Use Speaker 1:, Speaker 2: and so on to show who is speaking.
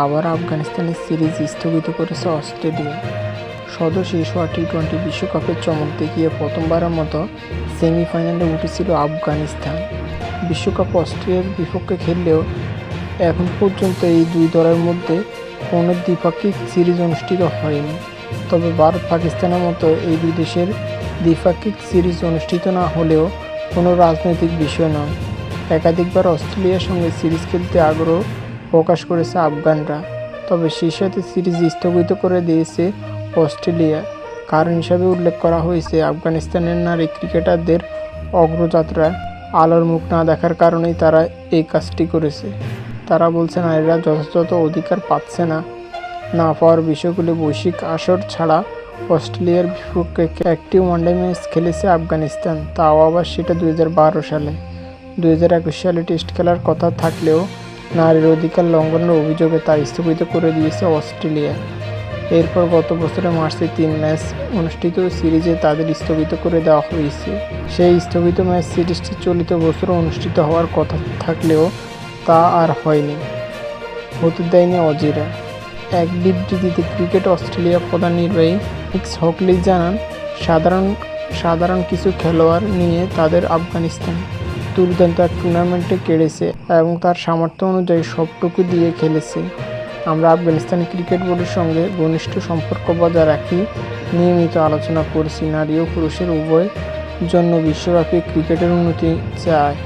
Speaker 1: আবার আফগানিস্তানের সিরিজ স্থগিত করেছে অস্ট্রেলিয়া। সদস্য শেষ হওয়া টি টোয়েন্টি বিশ্বকাপের চমক দেখিয়ে প্রথমবারের মতো সেমিফাইনালে উঠেছিল আফগানিস্তান। বিশ্বকাপ অস্ট্রেলিয়ার বিপক্ষে খেললেও এখন পর্যন্ত এই দুই দলের মধ্যে কোনো দ্বিপাক্ষিক সিরিজ অনুষ্ঠিত হয়নি। তবে ভারত পাকিস্তানের মতো এই দুই দেশের দ্বিপাক্ষিক সিরিজ অনুষ্ঠিত না হলেও কোনো রাজনৈতিক বিষয় নয়। একাধিকবার অস্ট্রেলিয়ার সঙ্গে সিরিজ খেলতে আগ্রহ প্রকাশ করেছে আফগানরা। তবে শীর্ষতে সিরিজ স্থগিত করে দিয়েছে অস্ট্রেলিয়া। কারণ হিসাবে উল্লেখ করা হয়েছে, আফগানিস্তানের নারী ক্রিকেটারদের অগ্রযাত্রা আলোর মুখ না দেখার কারণেই তারা এই কাজটি করেছে। তারা বলছে, নারীরা যথাযথ অধিকার পাচ্ছে না। না পাওয়ার বিষয়গুলি বৈশ্বিক আসর ছাড়া অস্ট্রেলিয়ার বিপক্ষে একটি ওয়ানডে ম্যাচ খেলেছে আফগানিস্তান। তাও আবার সেটা দু হাজার বারো সালে। দু হাজার একুশ সালে টেস্ট খেলার কথা থাকলেও নারীর অধিকার লঙ্ঘনের অভিযোগে তা স্থগিত করে দিয়েছে অস্ট্রেলিয়া। এরপর গত বছরের মার্চে তিন ম্যাচ অনুষ্ঠিত সিরিজে তাদের স্থগিত করে দেওয়া হয়েছে। সেই স্থগিত ম্যাচ সিরিজটি চলিত বছর অনুষ্ঠিত হওয়ার কথা থাকলেও তা আর হয়নি। হতে দেয়নি অজিরা। এক বিবৃতিতে ক্রিকেট অস্ট্রেলিয়া প্রধান নির্বাহী মিক্স হকলি জানান, সাধারণ সাধারণ কিছু খেলোয়াড় নিয়ে তাদের আফগানিস্তান দুর্দান্ত এক টুর্নামেন্টে কেড়েছে এবং তার সামর্থ্য অনুযায়ী সবটুকু দিয়ে খেলেছে। আমরা আফগানিস্তান ক্রিকেট বোর্ডের সঙ্গে ঘনিষ্ঠ সম্পর্ক বজায় রাখি। নিয়মিত আলোচনা করছি নারী ও পুরুষের উভয় জন্য বিশ্বব্যাপী ক্রিকেটের উন্নতি চায়।